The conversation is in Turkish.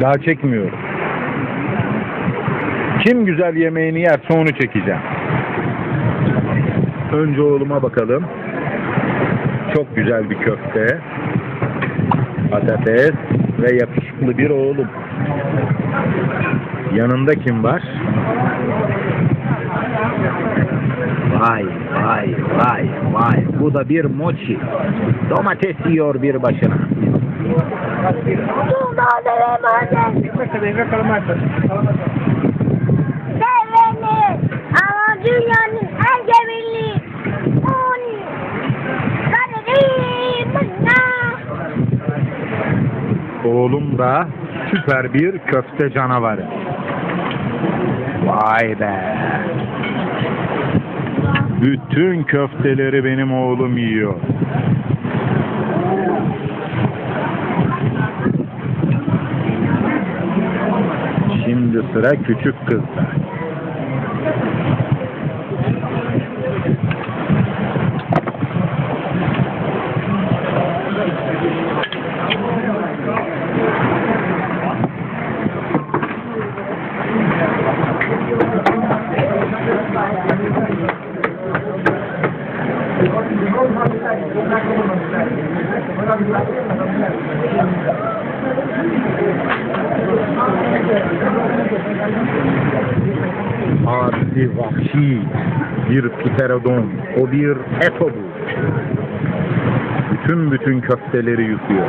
Daha çekmiyorum. Kim güzel yemeğini yerse onu çekeceğim. Önce oğluma bakalım. Çok güzel bir köfte. Patates ve yakışıklı bir oğlum. Yanında kim var? Vay vay vay vay. Bu da bir mochi. Domates yiyor bir başına. Calmata. Seveni ama dünyanın en cemilli un. Oğlum da süper bir köfte canavarı. Vay be. Bütün köfteleri benim oğlum yiyor. Şimdi sıra küçük kızda. Adi vahşi bir pterodon. O bir etobus. Bütün bütün köfteleri yutuyor.